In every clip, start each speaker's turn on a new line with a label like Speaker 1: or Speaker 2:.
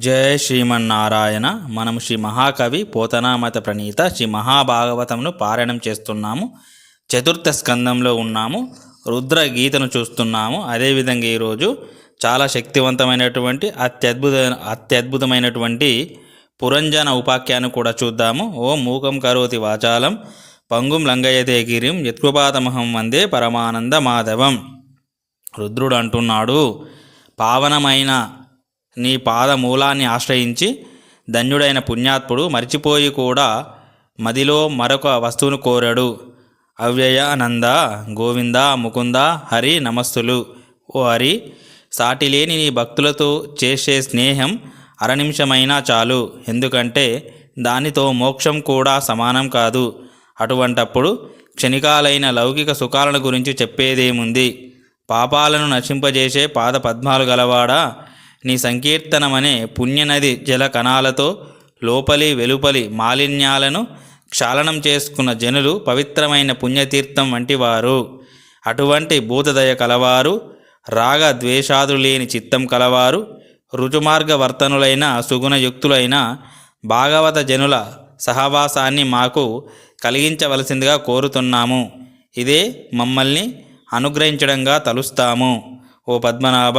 Speaker 1: జయ శ్రీమన్నారాయణ. మనము శ్రీ మహాకవి పోతనామత ప్రణీత శ్రీ మహాభాగవతంను పారాయణం చేస్తున్నాము. చతుర్థ స్కందంలో ఉన్నాము. రుద్ర గీతను చూస్తున్నాము. అదేవిధంగా ఈరోజు చాలా శక్తివంతమైనటువంటి అత్యద్భుత అత్యద్భుతమైనటువంటి పురంజన ఉపాఖ్యాన్ని కూడా చూద్దాము. ఓ మూకం కరోతి వాచాలం పంగుం లంగయ్యతే గిరిం యత్కృపాతమహం వందే పరమానంద మాధవం. రుద్రుడు అంటున్నాడు పావనమైన నీ పాదమూలాన్ని ఆశ్రయించి ధన్యుడైన పుణ్యాత్ముడు మరిచిపోయి కూడా మదిలో మరొక వస్తువును కోరాడు. అవ్యయానంద గోవింద ముకుంద హరి నమస్తులు. ఓ హరి సాటిలేని నీ భక్తులతో చేసే స్నేహం అరనిమిషమైనా చాలు. ఎందుకంటే దానితో మోక్షం కూడా సమానం కాదు. అటువంటప్పుడు క్షణికాలైన లౌకిక సుఖాలను గురించి చెప్పేదేముంది? పాపాలను నశింపజేసే పాద పద్మాలు గలవాడా? నీ సంకీర్తనమనే పుణ్యనది జల కణాలతో లోపలి వెలుపలి మాలిన్యాలను క్షాళనం చేసుకున్న జనులు పవిత్రమైన పుణ్యతీర్థం వంటివారు. అటువంటి భూతదయ కలవారు రాగ ద్వేషాదులు లేని చిత్తం కలవారు రుజుమార్గ వర్తనులైన సుగుణయుక్తులైన భాగవత జనుల సహవాసాన్ని మాకు కలిగించవలసిందిగా కోరుతున్నాము. ఇదే మమ్మల్ని అనుగ్రహించడంగా తలుస్తాము. ఓ పద్మనాభ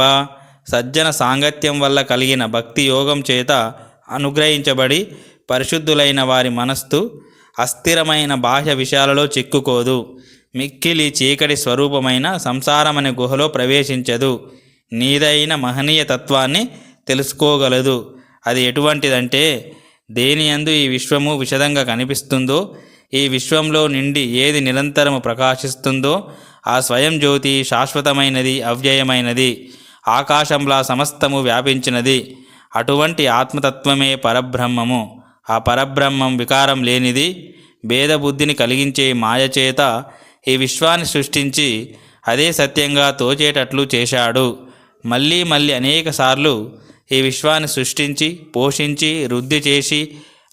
Speaker 1: సజ్జన సాంగత్యం వల్ల కలిగిన భక్తి యోగం చేత అనుగ్రహించబడి పరిశుద్ధులైన వారి మనస్సు అస్థిరమైన బాహ్య విషయాలలో చిక్కుకోదు. మిక్కిలి చీకటి స్వరూపమైన సంసారమనే గుహలో ప్రవేశించదు. నీదైన మహనీయ తత్వాన్ని తెలుసుకోగలదు. అది ఎటువంటిదంటే దేని యందు ఈ విశ్వము విశదంగా కనిపిస్తుందో ఈ విశ్వంలో నిండి ఏది నిరంతరము ప్రకాశిస్తుందో ఆ స్వయం జ్యోతి శాశ్వతమైనది అవ్యయమైనది. ఆకాశంలా సమస్తము వ్యాపించినది. అటువంటి ఆత్మతత్వమే పరబ్రహ్మము. ఆ పరబ్రహ్మం వికారం లేనిది భేదబుద్ధిని కలిగించే మాయచేత ఈ విశ్వాన్ని సృష్టించి అదే సత్యంగా తోచేటట్లు చేశాడు. మళ్ళీ మళ్ళీ అనేకసార్లు ఈ విశ్వాన్ని సృష్టించి పోషించి వృద్ధి చేసి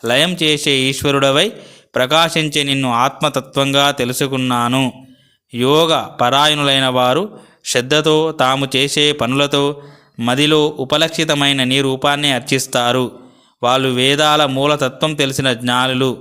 Speaker 1: లయం చేసే ఈశ్వరుడవై ప్రకాశించే నిన్ను ఆత్మతత్వంగా తెలుసుకున్నాను. యోగ పరాయణులైన వారు శ్రద్ధతో తాము చేసే పనులతో మదిలో ఉపలక్షితమైన నీ రూపాన్ని అర్చిస్తారు. వాళ్ళు వేదాల మూలతత్వం తెలిసిన జ్ఞానులు.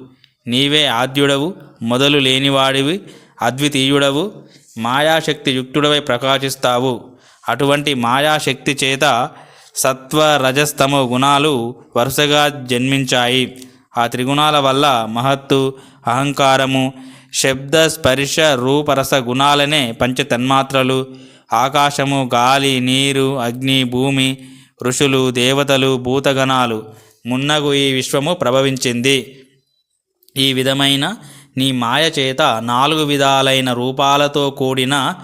Speaker 1: నీవే ఆద్యుడవు మొదలు లేనివాడివి అద్వితీయుడవు మాయాశక్తి యుక్తుడవై ప్రకాశిస్తావు. అటువంటి మాయాశక్తి చేత సత్వ రజస్తమ గుణాలు వరుసగా జన్మించాయి. ఆ త్రిగుణాల వల్ల మహత్తు అహంకారము శబ్ద స్పర్శ రూపరస గుణాలనే పంచతన్మాత్రలు. ఆకాశము గాలి నీరు అగ్ని భూమి ఋషులు దేవతలు భూతగణాలు మున్నగు ఈ విశ్వము ప్రభవించింది. ఈ విధమైన నీ మాయ చేత నాలుగు విధాలైన రూపాలతో కూడిన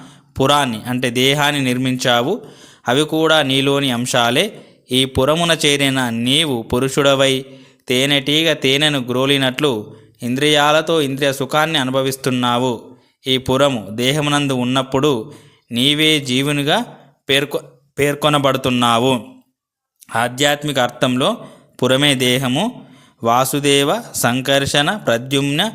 Speaker 1: పురాన్ని అంటే దేహాన్ని నిర్మించావు. అవి కూడా నీలోని అంశాలే. ఈ పురమున చేరిన నీవు పురుషుడవై తేనెటీగ తేనెను గ్రోలినట్లు ఇంద్రియాలతో ఇంద్రియ సుఖాన్ని అనుభవిస్తున్నావు. ఈ పురము దేహమునందు ఉన్నప్పుడు నీవే జీవునిగా పేర్కొ పేర్కొనబడుతున్నావు. ఆధ్యాత్మిక అర్థంలో పురమే దేహము వాసుదేవ సంకర్షణ ప్రద్యుమ్న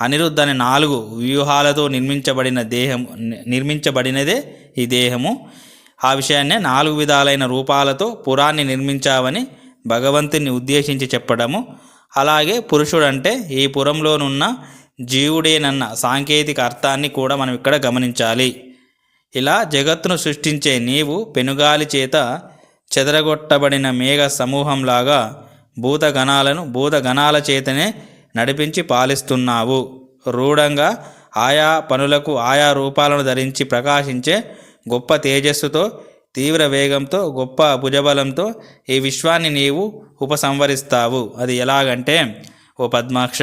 Speaker 1: అనిరుద్ధ అనే నాలుగు వ్యూహాలతో నిర్మించబడిన దేహం నిర్మించబడినదే ఈ దేహము. ఆ విషయాన్నే నాలుగు విధాలైన రూపాలతో పురాన్ని నిర్మించావని భగవంతుని ఉద్దేశించి చెప్పడము. అలాగే పురుషుడంటే ఈ పురంలోనున్న జీవుడేనన్న సాంకేతిక అర్థాన్ని కూడా మనం ఇక్కడ గమనించాలి. ఇలా జగత్తును సృష్టించే నీవు పెనుగాలి చేత చెదరగొట్టబడిన మేఘ సమూహంలాగా భూతగణాలను భూతగణాల చేతనే నడిపించి పాలిస్తున్నావు. రూఢంగా ఆయా పనులకు ఆయా రూపాలను ధరించి ప్రకాశించే గొప్ప తేజస్సుతో తీవ్ర వేగంతో గొప్ప భుజబలంతో ఈ విశ్వాన్ని నీవు ఉపసంహరిస్తావు. అది ఎలాగంటే ఓ పద్మాక్ష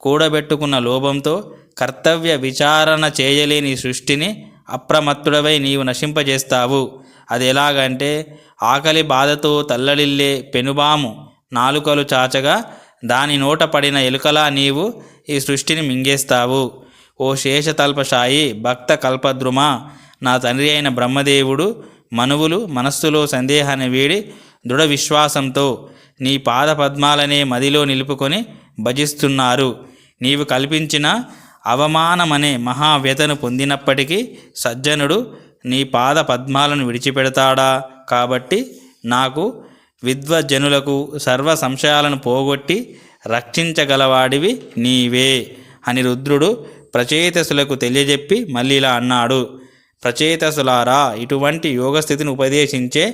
Speaker 1: కూడబెట్టుకున్న లోభంతో కర్తవ్య విచారణ చేయలేని సృష్టిని అప్రమత్తుడవై నీవు నశింపజేస్తావు. అది ఎలాగంటే ఆకలి బాధతో తల్లడిల్లే పెనుబాము నాలుకలు చాచగా దాని నోట పడిన ఎలుకలా నీవు ఈ సృష్టిని మింగేస్తావు. ఓ శేషతల్పశాయి భక్త కల్పద్రుమ నా తండ్రి అయిన బ్రహ్మదేవుడు మనువులు మనస్సులో సందేహాన్ని వీడి దృఢ విశ్వాసంతో నీ పాద పద్మాలనే మదిలో నిలుపుకొని భజిస్తున్నారు. నీవు కల్పించిన అవమానమనే మహావ్యతను పొందినప్పటికీ సజ్జనుడు నీ పాద పద్మాలను విడిచిపెడతాడా? కాబట్టి నాకు విద్వజ్జనులకు సర్వ సంశయాలను పోగొట్టి రక్షించగలవాడివి నీవే అని రుద్రుడు ప్రచేతసులకు తెలియజెప్పి మళ్ళీ ఇలా అన్నాడు. ప్రచేతసులారా ఇటువంటి యోగస్థితిని ఉపదేశించే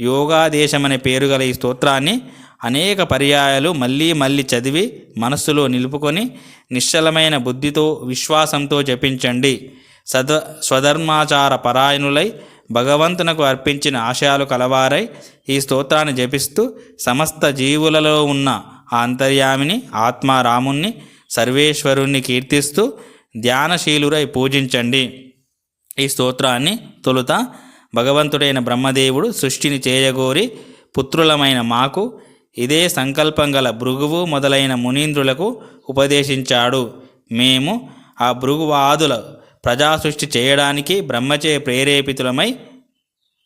Speaker 1: యోగాదేశమనే పేరు గల ఈ స్తోత్రాన్ని అనేక పర్యాయాలు మళ్ళీ మళ్ళీ చదివి మనస్సులో నిలుపుకొని నిశ్చలమైన బుద్ధితో విశ్వాసంతో జపించండి. సద స్వధర్మాచార పరాయణులై భగవంతునకు అర్పించిన ఆశయాలు కలవారై ఈ స్తోత్రాన్ని జపిస్తూ సమస్త జీవులలో ఉన్న ఆ అంతర్యామిని ఆత్మారాముణ్ణి సర్వేశ్వరుణ్ణి కీర్తిస్తూ ధ్యానశీలురై పూజించండి. ఈ స్తోత్రాన్ని తొలుత భగవంతుడైన బ్రహ్మదేవుడు సృష్టిని చేయగోరి పుత్రులమైన మాకు ఇదే సంకల్పం గల భృగువు మొదలైన మునీంద్రులకు ఉపదేశించాడు. మేము ఆ భృగువాదుల ప్రజా సృష్టి చేయడానికి బ్రహ్మచే ప్రేరేపితులమై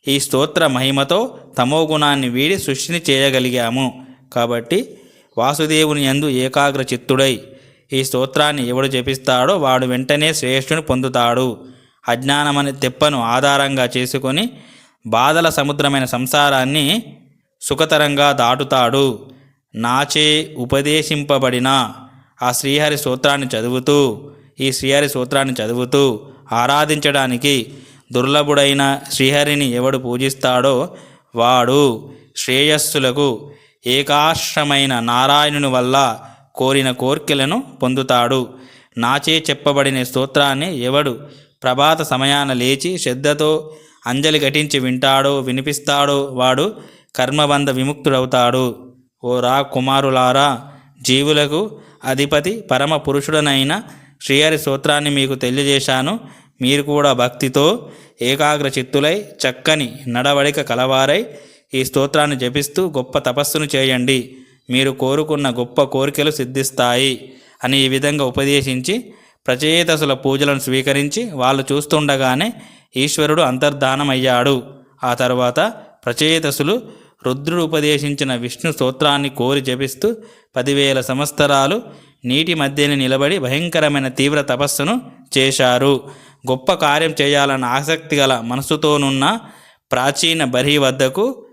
Speaker 1: ఈ స్తోత్ర మహిమతో తమోగుణాన్ని వీడి సృష్టిని చేయగలిగాము. కాబట్టి వాసుదేవుని యందు ఏకాగ్ర చిత్తుడై ఈ స్తోత్రాన్ని ఎవడు జపిస్తాడో వాడు వెంటనే శ్రేష్ఠుని పొందుతాడు. అజ్ఞానమనే తెప్పను ఆధారంగా చేసుకొని బాధల సముద్రమైన సంసారాన్ని సుఖతరంగా దాటుతాడు. నాచే ఉపదేశింపబడిన ఆ శ్రీహరి సూత్రాన్ని చదువుతూ ఈ శ్రీహరి సూత్రాన్ని చదువుతూ ఆరాధించడానికి దుర్లభుడైన శ్రీహరిని ఎవడు పూజిస్తాడో వాడు శ్రేయస్సులకు ఏకాశ్రమైన నారాయణుని వల్ల కోరిన కోర్కెలను పొందుతాడు. నాచే చెప్పబడిన స్తోత్రాన్ని ఎవడు ప్రభాత సమయాన లేచి శ్రద్ధతో అంజలి ఘటించి వింటాడో వినిపిస్తాడో వాడు కర్మబంధ విముక్తుడవుతాడు. ఓ రా కుమారులారా జీవులకు అధిపతి పరమ పురుషుడనైన శ్రీహరి సూత్రాన్ని మీకు తెలియజేశాను. మీరు కూడా భక్తితో ఏకాగ్ర చిత్తులై చక్కని నడవడిక కలవారై ఈ స్తోత్రాన్ని జపిస్తూ గొప్ప తపస్సును చేయండి. మీరు కోరుకున్న గొప్ప కోరికలు సిద్ధిస్తాయి అని ఈ విధంగా ఉపదేశించి ప్రచేతసుల పూజలను స్వీకరించి వాళ్ళు చూస్తుండగానే ఈశ్వరుడు అంతర్ధానమయ్యాడు. ఆ తర్వాత ప్రచేతసులు రుద్రుడు ఉపదేశించిన విష్ణు స్తోత్రాన్ని కోరి జపిస్తూ పదివేల సంవత్సరాలు నీటి మధ్యని నిలబడి భయంకరమైన తీవ్ర తపస్సును చేశారు. గొప్ప కార్యం చేయాలన్న ఆసక్తి గల మనసుతోనున్న ప్రాచీన బరి వద్దకు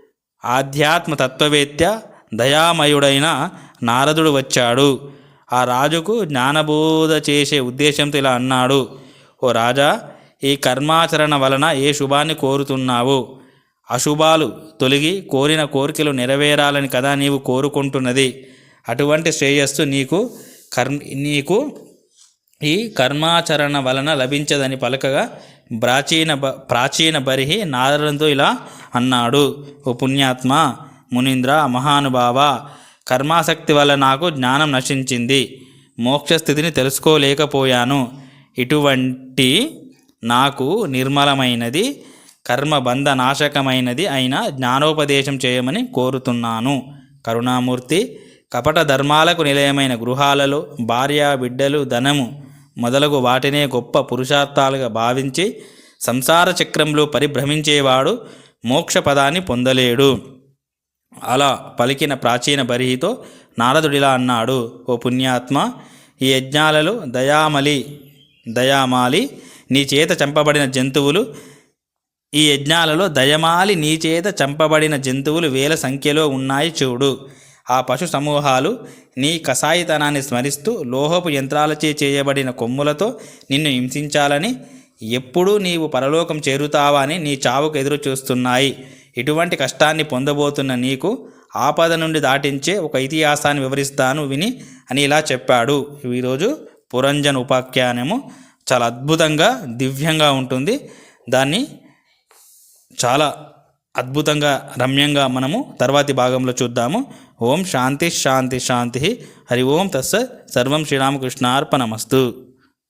Speaker 1: ఆధ్యాత్మ తత్వవేత్త దయామయుడైన నారదుడు వచ్చాడు. ఆ రాజుకు జ్ఞానబోధ చేసే ఉద్దేశంతో ఇలా అన్నాడు. ఓ రాజా ఈ కర్మాచరణ వలన ఏ శుభాన్ని కోరుతున్నావు? అశుభాలు తొలగి కోరిన కోరికలు నెరవేరాలని కదా నీవు కోరుకుంటున్నది. అటువంటి శ్రేయస్సు నీకు కర్ నీకు ఈ కర్మాచరణ వలన లభించదని పలకగా ప్రాచీన బ ప్రాచీన బరిహి నారదంతో ఇలా అన్నాడు. ఓ పుణ్యాత్మ మునీంద్ర మహానుభావ కర్మాసక్తి వల్ల నాకు జ్ఞానం నశించింది. మోక్షస్థితిని తెలుసుకోలేకపోయాను. ఇటువంటి నాకు నిర్మలమైనది కర్మబంధ నాశకమైనది అయిన జ్ఞానోపదేశం చేయమని కోరుతున్నాను. కరుణామూర్తి కపట ధర్మాలకు నిలయమైన గృహాలలో భార్య బిడ్డలు ధనము మొదలగు వాటినే గొప్ప పురుషార్థాలుగా భావించి సంసార చక్రంలో పరిభ్రమించేవాడు మోక్ష పదాన్ని పొందలేడు. అలా పలికిన ప్రాచీన బరిహితో నారదుడిలా అన్నాడు ఓ పుణ్యాత్మ ఈ యజ్ఞాలలో దయామలి దయామాలి నీ చేత చంపబడిన జంతువులు ఈ యజ్ఞాలలో దయమాలి నీ చేత చంపబడిన జంతువులు వేల సంఖ్యలో ఉన్నాయి చూడు. ఆ పశు సమూహాలు నీ కషాయితనాన్ని స్మరిస్తూ లోహపు యంత్రాలచే చేయబడిన కొమ్ములతో నిన్ను హింసించాలని ఎప్పుడూ నీవు పరలోకం చేరుతావా అని నీ చావుకు ఎదురు చూస్తున్నాయి. ఇటువంటి కష్టాన్ని పొందబోతున్న నీకు ఆపద నుండి దాటించే ఒక ఇతిహాసాన్ని వివరిస్తాను విని అని ఇలా చెప్పాడు. ఈరోజు పురంజన్ ఉపాఖ్యానము చాలా అద్భుతంగా దివ్యంగా ఉంటుంది. దాన్ని చాలా అద్భుతంగా రమ్యంగా మనము తర్వాతి భాగంలో చూద్దాము. ఓం శాంతి శాంతి శాంతి. హరి ఓం తస్స సర్వం శ్రీరామకృష్ణార్పణమస్తు.